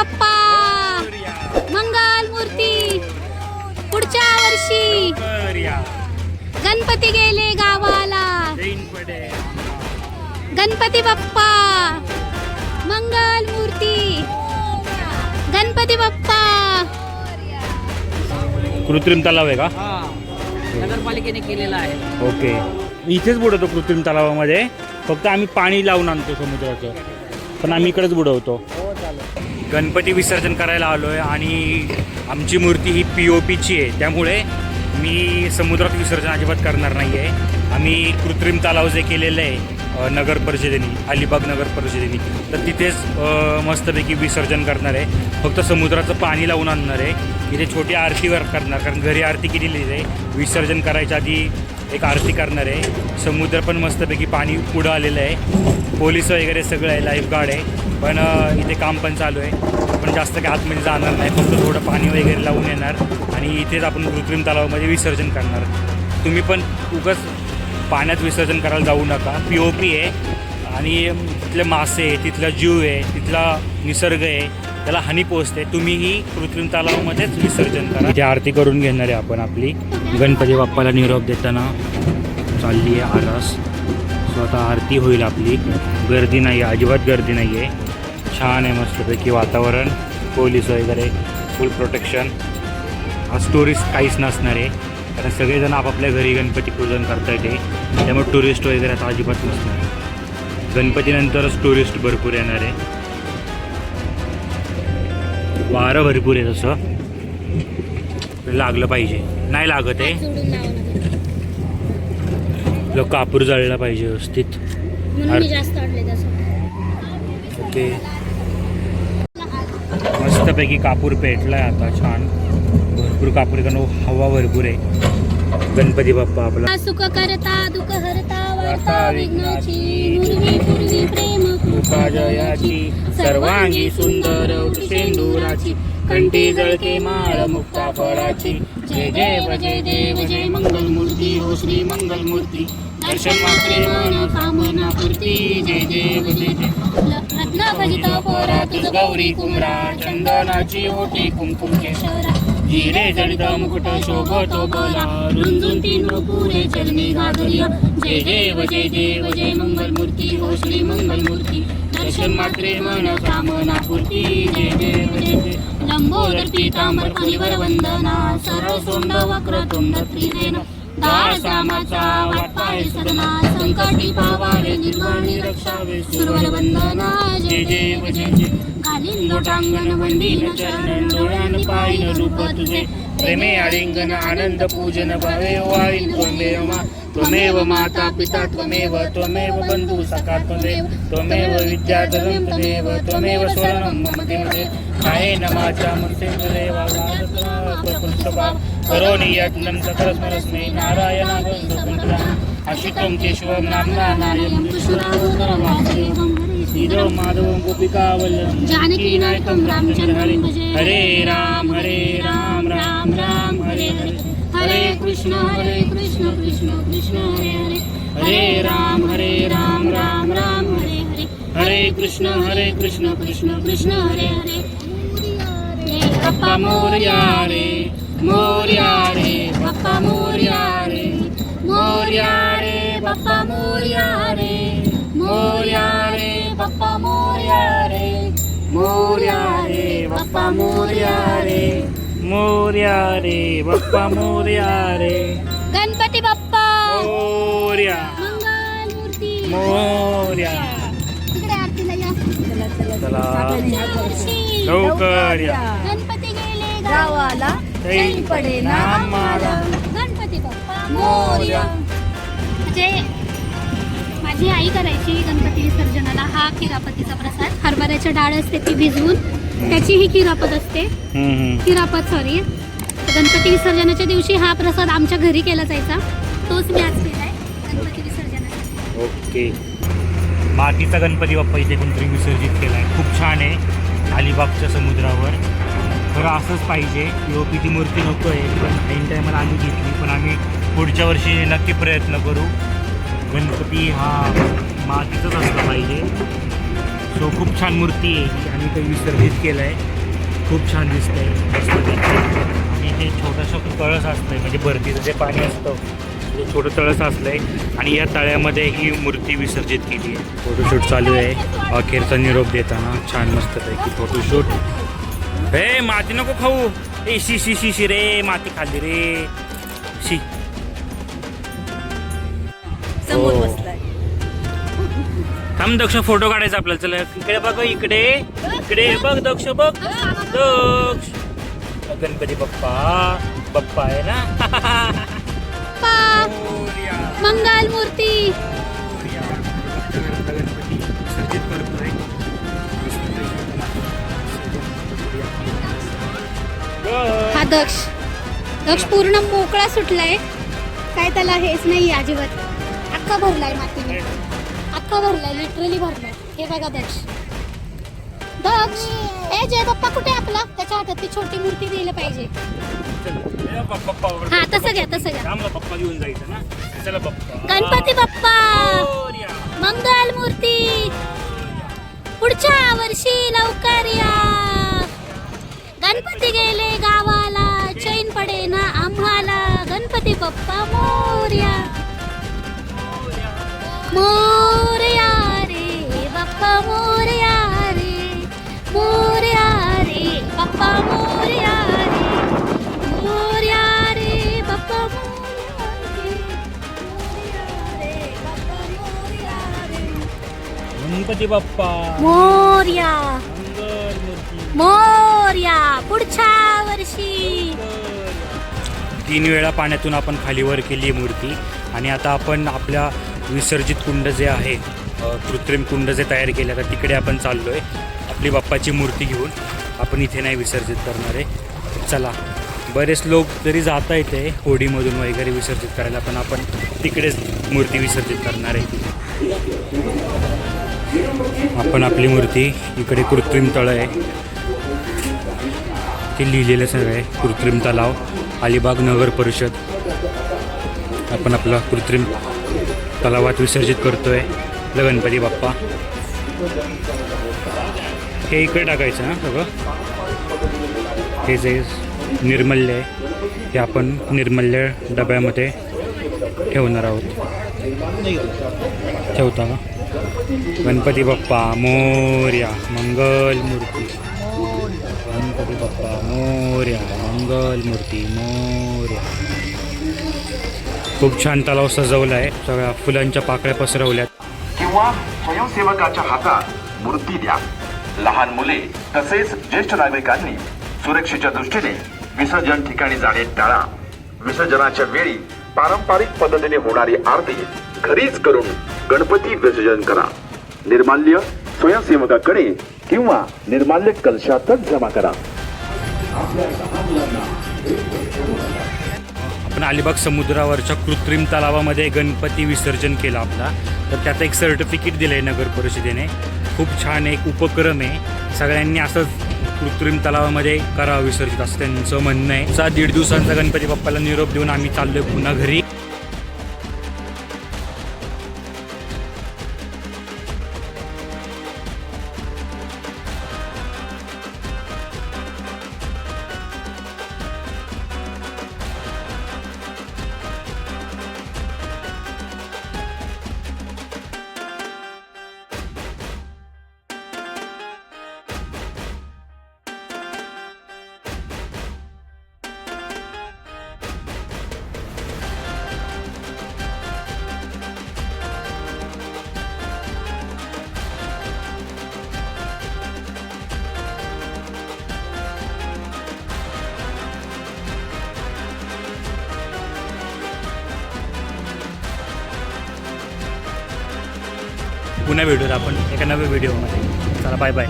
बाप्पा. मंगल मूर्ती. पुढच्या वर्षी. गणपती गेले गावाला. गणपती बाप्पा. मंगल मूर्ती. गणपती बाप्पा. कृत्रिम तलाव आहे का? हा. नगरपालिकेने केलेला आहे. ओके. इथेच बुडवतो कृत्रिम तलावामध्ये. फक्त आम्ही पाणी लावून आणतो समुद्राचं. पण आम्ही इकडेच बुडवतो. गणपती विसर्जन करायला आलो आहे आणि आमची मूर्ती ही पी ओ पीची आहे. त्यामुळे मी समुद्रात विसर्जन अजिबात करणार नाही आहे आम्ही कृत्रिम तलाव जे केलेलं आहे नगर परिषदेने अलिबाग नगर परिषदेने तर तिथेच मस्तपैकी विसर्जन करणार आहे. फक्त समुद्राचं पाणी लावून आणणार आहे. इथे छोटी आरती करणार कारण घरी आरती केलेली आहे. विसर्जन करायच्या आधी एक आरती करणार आहे. समुद्र पण मस्तपैकी पाणी पुढं आलेलं आहे. पोलीस वगैरे सगळं आहे लाईफगार्ड आहे. पण इथे काम पण चालू आहे. पण जास्त काही आतमध्ये म्हणजे जाणार नाही. फक्त थोडं पाणी वगैरे लावून येणार आणि इथेच आपण कृत्रिम तलावामध्ये विसर्जन करणार. तुम्ही पण उगाच पाण्यात विसर्जन करायला जाऊ नका. पी ओ पी आहे आणि तिथले मासे आहे तिथला जीव आहे तिथला निसर्ग आहे त्याला हानी पोचते तुम्हीही कृत्रिम तलावामध्येच विसर्जन करा. इथे आरती करून घेणार आहे आपण आपली. गणपती बाप्पाला निरोप देताना चालली आहे आरस. स्वतः आरती होईल आपली. गर्दी नाही आहे अजिबात गर्दी नाही आहे छान आहे मस्तपैकी वातावरण पोलीस वगैरे फुल प्रोटेक्शन आज टुरिस्ट काहीच नसणार आहे. कारण सगळेजण आपापल्या घरी गणपती पूजन करता येते त्यामुळे टुरिस्ट वगैरे आता अजिबात नसणार. गणपतीनंतरच टुरिस्ट भरपूर येणार आहे. वारं भरपूर आहे तसं. लागलं पाहिजे. नाही लागत आहे. लोक कापूर जाळला पाहिजे व्यवस्थित म्हणून मी जास्त अडले तसं ओके. मस्तपैकी कापूर पेटलाय आता छान. भरपूर कापूर कारण हवा भरपूर आहे. गणपती बाप्पा आपला. सुख करता दुःख हरता वार्ता विघ्नाची पूर्वी पूर्वी प्रेम कृपा जयाची सर्वांगी सुंदर शेंदुराची कंठी जळके माळ मुक्ता फळाची. जय जय जय देव जय मंगल मूर्ती हो श्री मंगल मूर्ती दर्शन मात्रे मन कामना पूर्ती. जय देव जय जय. रत्न भजित पोरा तुझ गौरी कुमरा चंदनाची ओटी कुंकुम केशरा. हिरे जडित मुकुट शोभतो बोला. रुंजून तीन पुरे चरणी घागरिया. जय देव जय देव जय मंगल मूर्ती हो श्री मंगल मूर्ती दर्शन मात्रे मन कामना पूर्ती. जय देव जय जय. लंबोदर पीतांबर कलिवर वंदना सरळ सोंड वक्र तुंड त्रिवेण दाळ सामाचा वाटपाय सदना संकटी पावावे निर्माणी रक्षावे सुरवर वंदना जय देव जय जय। घालीन लोटांगण वंदीन चरण डोळ्यान पाहिन रूप तुझे प्रेमे आलिंगन आनंद पूजन भावे वाळीन त्वमेव मा त्वमेव माता पिता त्वमेव त्वमेव बंधू सखा त्वमेव त्वमेव विद्याधरं त्वमेव त्वमेव स्वर्णं मम देवते कायेन वाचा मनसेन्द्रियेवा पृष्ठभा करोमि यत्नं सकलस्मरस्मै नारायणागं अशितं केशवं नाम्ना नायं श्रीरो माधवं गोपिकावल्लभं जानकी नायकं रामचन्द्रं भजे हरे राम हरे राम राम राम हरे हरे। हरे कृष्ण हरे कृष्ण कृष्ण। कृष्ण हरे हरे। हरे राम हरे राम राम राम। हरे हरे। हरे कृष्ण हरे कृष्ण। कृष्ण कृष्ण हरे हरे। बाप्पा मोरया रे। मोरया रे बाप्पा मोरया रे. मोरया रे बाप्पा मोरया रे. गणपती बाप्पा. मोरया. मंगल मूर्ती मोरया. तिकडे आरतीला या चला वर्षी लवकर या. गणपती गेले गावाला. काही पडे ना आम्हाला गणपती बाप्पा मोरया. म्हणजे माझी आई करायची गणपती विसर्जनाला. हा किरापतीचा प्रसाद. हरभऱ्याच्या डाळ असते ती भिजवून. त्याची ही किरापत असते. किरापत सॉरी गणपती विसर्जनाच्या दिवशी हा प्रसाद आमच्या घरी केला जायचा. तोच मी आज केलाय गणपती विसर्जनासाठी. ओके. मातीचा गणपती बाप्पा इथे कोणतरी विसर्जित केला आहे खूप छान आहे अलिबागच्या समुद्रावर. खरं असंच पाहिजे. पी ती मूर्ती नको आहे पण टायमाला आम्ही घेतली. पण आम्ही पुढच्या वर्षी नक्की प्रयत्न करू. गणपती हा मातीचाच असला पाहिजे. सो खूप छान मूर्ती आहे आम्ही आणि ते विसर्जित केलं आहे खूप छान दिसतंय. आहे आणि ते छोटंसं कळस आहे म्हणजे भरतीचं जे पाणी असतं ते छोटं तळस असलं आहे आणि या तळ्यामध्ये ही मूर्ती विसर्जित केली आहे. फोटोशूट चालू आहे. अखेरचा निरोप देताना छान मस्तपैकी फोटोशूट हे माती नको खाऊ. ए शी शी शी शी रे माती खाल्ली रे. शी. समोर हो. बसलाय. थांब दक्ष फोटो काढायचा आपल्याला. चला इकडे बघ इकडे. इकडे बघ दक्ष बघ. दक्ष. गणपती बाप्पा. बाप्पा आहे ना? पा मोरया, मंगल मूर्ती. मोरया. गणपती विसर्जित करतोय. हा दक्ष. दक्ष पूर्ण मोकळा सुटलाय. काय त्याला हेच नाही अजिबात. अख्खा भरलाय मातीने. अख्खा भरलाय लिटरली भरलाय. हे बघा दक्ष. दक्ष ए जय बाप्पा कुठे आपला? त्याच्या हातात ती छोटी मूर्ती दिली पाहिजे. हा तसं घ्या तसं घ्या. रामला पप्पा घेऊन जायचं ना? चला पप्पा. गणपती बाप्पा. मंगल मूर्ती. पुढच्या वर्षी लवकर या. गणपती गेले गावाला चैन पडे ना आम्हाला. गणपती बाप्पा मोर्या. मोर्या रे बाप्पा मोर्या रे. मोर्या रे बाप्पा मोर्या रे. मोर्या रे बाप्पा गणपती बाप्पा. मोर्या. मोर्या पुढच्या वर्षी. तीन वेळा पाण्यातून आपण खाली वर केली मूर्ती आणि आता आपण आपल्या विसर्जित कुंड जे आहे कृत्रिम कुंड जे तयार केले आता तिकडे आपण चाललो आहे आपली बाप्पाची मूर्ती घेऊन आपण इथे नाही विसर्जित करणार आहे. चला बरेच लोक जरी जाता येते होडीमधून वगैरे विसर्जित करायला पण आपण तिकडेच मूर्ती विसर्जित करणार आहे. आपण आपली मूर्ती इकडे कृत्रिम तळं आहे. ते लिहिलेलं सगळं आहे कृत्रिम तलाव अलिबाग नगर परिषद. आपण आपला कृत्रिम तलावात विसर्जित करतोय आपला गणपती बाप्पा. हे इकडे टाकायचं ना सगळं. हे जे निर्मल्य आहे आपण निर्मल्य डब्यामध्ये ठेवणार आहोत. ठेवता का? गणपती बाप्पा मोर्या मंगल मूर्ती. गणपती बाप्पा मोर्या मंगल मूर्ती मोर्या. खूप छान तलाव सजवला आहे. सगळ्या फुलांच्या पाकळ्या पसरवल्यात. किंवा स्वयंसेवकाच्या हातात मूर्ती द्या. लहान मुले तसेच ज्येष्ठ नागरिकांनी सुरक्षेच्या दृष्टीने विसर्जन ठिकाणी जाणे टाळा. विसर्जनाच्या वेळी पारंपरिक पद्धतीने होणारी आरती घरीच करून गणपती विसर्जन करा. निर्माल्य स्वयंसेवकाकडे किंवा निर्माल्य कलशातच जमा करा. आपण अलिबाग समुद्रावरच्या कृत्रिम तलावामध्ये गणपती विसर्जन केला आपला. तर त्याचं एक सर्टिफिकेट दिलं आहे नगर परिषदेने. खूप छान एक उपक्रम आहे. सगळ्यांनी असंच कृत्रिम तलावामध्ये करावं विसर्जित असं त्यांचं म्हणणं आहे. सात दीड दिवसांचा गणपती बाप्पाला निरोप देऊन आम्ही चाललोय पुन्हा घरी. पुन्हा भेटूयात आपण एका नव्या व्हिडिओमध्ये. चला बाय बाय